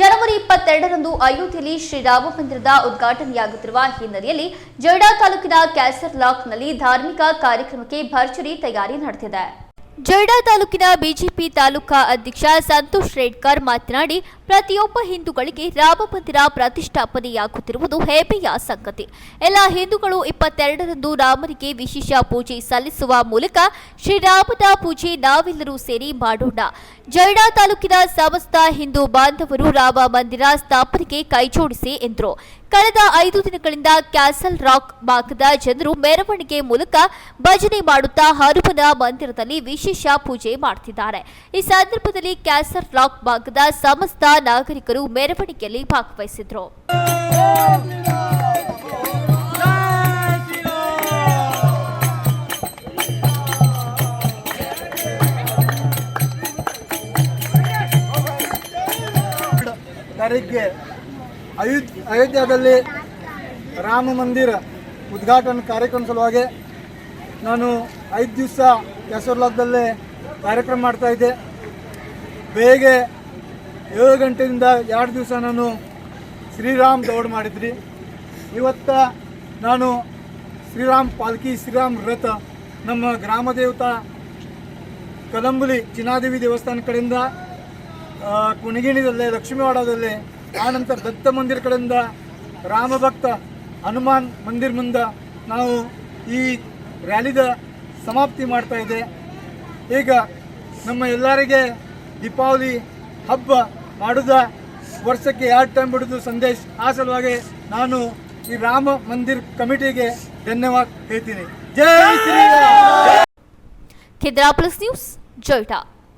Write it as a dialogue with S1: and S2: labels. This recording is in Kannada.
S1: ಜನವರಿ ಇಪ್ಪತ್ತೆರಡರಂದು ಅಯೋಧ್ಯೆಯಲ್ಲಿ ಶ್ರೀರಾಮ ಮಂದಿರದ ಉದ್ಘಾಟನೆಯಾಗುತ್ತಿರುವ ಹಿನ್ನೆಲೆಯಲ್ಲಿ ಜೊಯ್ಡಾ ತಾಲೂಕಿನ ಕ್ಯಾಸರ್ ಲಾಕ್ನಲ್ಲಿ ಧಾರ್ಮಿಕ ಕಾರ್ಯಕ್ರಮಕ್ಕೆ ಭರ್ಜರಿ ತಯಾರಿ ನಡೆದಿದೆ. ಜೊಯ್ಡಾ ತಾಲೂಕಿನ ಬಿಜೆಪಿ ತಾಲೂಕಾ ಅಧ್ಯಕ್ಷ ಸಂತೋಷ್ ರೇಡ್ಕರ್ ಮಾತನಾಡಿ, ಪ್ರತಿಯೊಬ್ಬ ಹಿಂದೂಗಳಿಗೆ ರಾಮ ಮಂದಿರ ಪ್ರತಿಷ್ಠಾಪನೆಯಾಗುತ್ತಿರುವುದು ಹೆಮ್ಮೆಯ ಸಂಗತಿ. ಎಲ್ಲ ಹಿಂದೂಗಳು ಇಪ್ಪತ್ತೆರಡರಂದು ರಾಮನಿಗೆ ವಿಶೇಷ ಪೂಜೆ ಸಲ್ಲಿಸುವ ಮೂಲಕ ಶ್ರೀರಾಮನ ಪೂಜೆ ನಾವೆಲ್ಲರೂ ಸೇರಿ ಮಾಡೋಣ. ಜೊಯ್ಡಾ ತಾಲೂಕಿನ ಸಮಸ್ತ ಹಿಂದೂ ಬಾಂಧವರು ರಾಮ ಮಂದಿರ ಸ್ಥಾಪನೆಗೆ ಕೈಜೋಡಿಸಿ ಎಂದರು. ಕಳೆದ ಐದು ದಿನಗಳಿಂದ ಕ್ಯಾಸಲ್ ರಾಕ್ ಭಾಗದ ಜನರು ಮೆರವಣಿಗೆ ಮೂಲಕ ಭಜನೆ ಮಾಡುತ್ತಾ ಹನುಮನ ಮಂದಿರದಲ್ಲಿ ವಿಶೇಷ ಪೂಜೆ ಮಾಡುತ್ತಿದ್ದಾರೆ ಈ ಸಂದರ್ಭದಲ್ಲಿ ಕ್ಯಾಸಲ್ ರಾಕ್ ಭಾಗದ ಸಮಸ್ತ ನಾಗರಿಕರು ಮೆರವಣಿಗೆಯಲ್ಲಿ ಭಾಗವಹಿಸಿದ್ರು.
S2: ಅಯೋಧ್ಯ, ಅಯೋಧ್ಯದಲ್ಲಿ ರಾಮ ಮಂದಿರ ಉದ್ಘಾಟನ ಕಾರ್ಯಕ್ರಮ ಸಲುವಾಗಿ ನಾನು ಐದು ದಿವಸ ಕೆಸರ್ಲಾದಲ್ಲೇ ಕಾರ್ಯಕ್ರಮ ಮಾಡ್ತಾ ಇದ್ದೆ. ಬೇಗ ಏಳು ಗಂಟೆಯಿಂದ ಎರಡು ದಿವಸ ನಾನು ಶ್ರೀರಾಮ್ ದೌಡ್ ಮಾಡಿದ್ರಿ. ಇವತ್ತ ನಾನು ಶ್ರೀರಾಮ್ ಪಾಲ್ಕಿ, ಶ್ರೀರಾಮ್ ರಥ, ನಮ್ಮ ಗ್ರಾಮ ದೇವತಾ ಕದಂಬುಲಿ ಚಿನಾದೇವಿ ದೇವಸ್ಥಾನ ಕಡೆಯಿಂದ ಕುಣಗಿಣಿದಲ್ಲೇ ಲಕ್ಷ್ಮೀವಾಡದಲ್ಲಿ ಆನಂತರ ದತ್ತ ಮಂದಿರ ಕಡೆಯಿಂದ ರಾಮಭಕ್ತ ಹನುಮಾನ್ ಮಂದಿರ್ ಮುಂದೆ ನಾವು ಈ ರ್ಯಾಲಿದ ಸಮಾಪ್ತಿ ಮಾಡ್ತಾ ಇದೆ. ಈಗ ನಮ್ಮ ಎಲ್ಲರಿಗೆ ದೀಪಾವಳಿ ಹಬ್ಬ ಮಾಡಿದ ವರ್ಷಕ್ಕೆ ಎರಡು ಟೈಮ್ ಬಿಡೋದು ಸಂದೇಶ. ಆ ಸಲುವಾಗಿ ನಾನು ಈ ರಾಮ ಮಂದಿರ್ ಕಮಿಟಿಗೆ ಧನ್ಯವಾದ ಹೇಳ್ತೀನಿ. ಜೈ
S1: ಪ್ಲಸ್ ನ್ಯೂಸ್ ಜೊಯ್ಡಾ